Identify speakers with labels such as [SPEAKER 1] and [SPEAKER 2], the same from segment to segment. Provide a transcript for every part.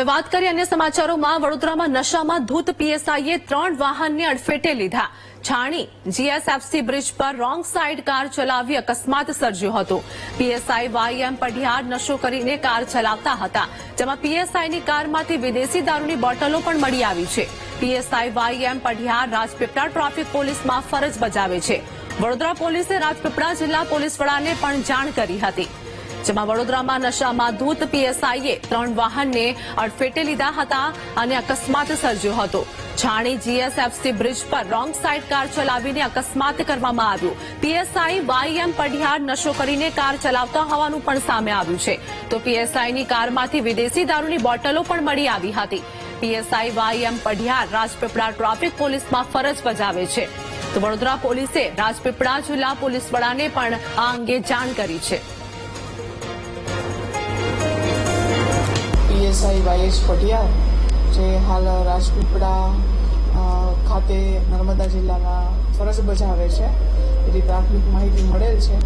[SPEAKER 1] હવે વાત કરીએ અન્ય સમાચારોમાં. વડોદરામાં નશામાં ધૂત પીએસઆઈએ ત્રણ વાહનને અડફેટે લીધા. છાણી, જીએસએફસી બ્રિજ પર રોંગ સાઈડ કાર ચલાવી અકસ્માત સર્જ્યો હતો. પીએસઆઈ વાયએમ પઢિયાર નશો કરીને કાર ચલાવતા હતા. જેમાં પીએસઆઈની કારમાંથી વિદેશી દારૂની બોટલો પણ મળી આવી છે. PSI YM Padhiyar Rajpipla traffic પોલીસમાં ફરજ બજાવે છે. વડોદરા પોલીસે રાજપીપળા જિલ્લા પોલીસ વડાને પણ જાણ કરી હતી. જેમાં વડોદરામાં નશામાં ધૂત પીએસઆઈએ ત્રણ વાહનને અડફેટે લીધા હતા અને અકસ્માત સર્જ્યો હતો. છાણી જીએસએફસી બ્રિજ પર રોંગ સાઇડ કાર ચલાવીને અકસ્માત કરવામાં આવ્યો. પીએસઆઈ વાયએમ પઢિયાર નશો કરીને કાર ચલાવતા હોવાનું પણ સામે આવ્યું છે. તો પીએસઆઈની કારમાંથી વિદેશી દારૂની બોટલો પણ મળી આવી હતી. PSI YM Padhiyar Rajpipla traffic પોલીસમાં ફરજ બજાવે છે. તો વડોદરા પોલીસે રાજપીપળા જિલ્લા પોલીસ વડાને પણ આ અંગે જાણ કરી છે.
[SPEAKER 2] પીએસઆઈ વાયએસ પટિયાર જે હાલ રાજપીપળા ખાતે નર્મદા જિલ્લામાં ફરજ બજાવે છે. એવી પ્રાથમિક માહિતી મળેલ છે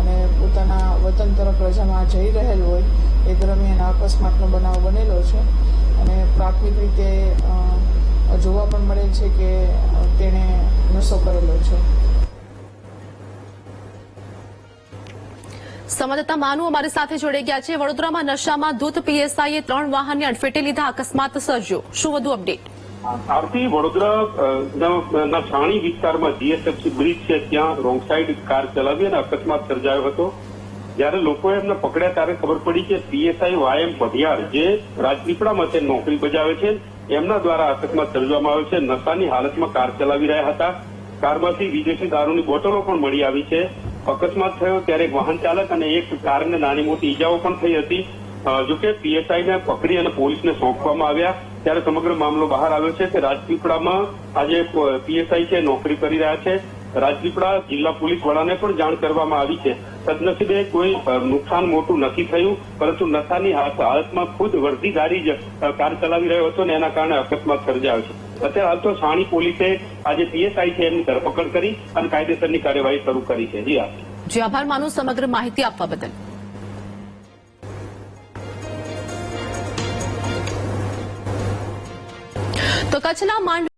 [SPEAKER 2] અને પોતાના વતન તરફ રજામાં જઈ રહેલ હોય એ દરમિયાન અકસ્માતનો બનાવ બનેલો છે. અને પ્રાથમિક રીતે જોવા પણ મળેલ છે કે તેણે નશો કરેલો છે.
[SPEAKER 1] સંવાદદાતા માનુ અમારી સાથે જોડાઈ ગયા છે. વડોદરામાં નશામાં ધૂત પીએસઆઈએ ત્રણ વાહનને અડફેટે લીધા. અકસ્માત સર્જ્યો. શું વધુ અપડેટ?
[SPEAKER 3] આરતી વડોદરા અ, ના- ના છાણી વિસ્તારમાં જીએસએફસી બ્રિજ છે. ત્યાં રોંગ સાઈડ કાર ચલાવી અને અકસ્માત સર્જાયો હતો. જ્યારે લોકોએ એમને પકડ્યા ત્યારે ખબર પડી કે પીએસઆઈ વાયએમ પઢિયાર જે રાજપીપળામાં તે નોકરી બજાવે છે એમના દ્વારા અકસ્માત સર્જવામાં આવ્યો છે. નશાની હાલતમાં કાર ચલાવી રહ્યા હતા. કારમાંથી વિદેશી દારૂની બોટલો પણ મળી આવી છે. અકસ્માત થયો ત્યારે વાહન ચાલક અને એક કારને નાની મોટી ઈજાઓ પણ થઈ હતી. અ, જોકે પીએસઆઈને પકડી અને પોલીસને સોંપવામાં આવ્યા. ત્યારે સમગ્ર મામલો બહાર આવ્યો છે કે રાજપીપળામાં આજે પીએસઆઈ છે નોકરી કરી રહ્યા છે. રાજપીપળા જિલ્લા પોલીસ વડાને પણ જાણ કરવામાં આવી છે. સદનસીબે કોઈ નુકસાન મોટું નથી થયું પરંતુ નશાની હાલતમાં ખુદ વર્ધીધારી જ કાર ચલાવી રહ્યો હતો ને એના કારણે અકસ્માત સર્જાયો છે. અત્યારે હાલ તો સાણી પોલીસે આજે પીએસઆઈ છે એમની ધરપકડ કરી અને કાયદેસરની કાર્યવાહી શરૂ કરી છે. જી
[SPEAKER 1] જે આભાર. માનું સમગ્ર માહિતી આપવા બદલ. તો કચ્છના માંડ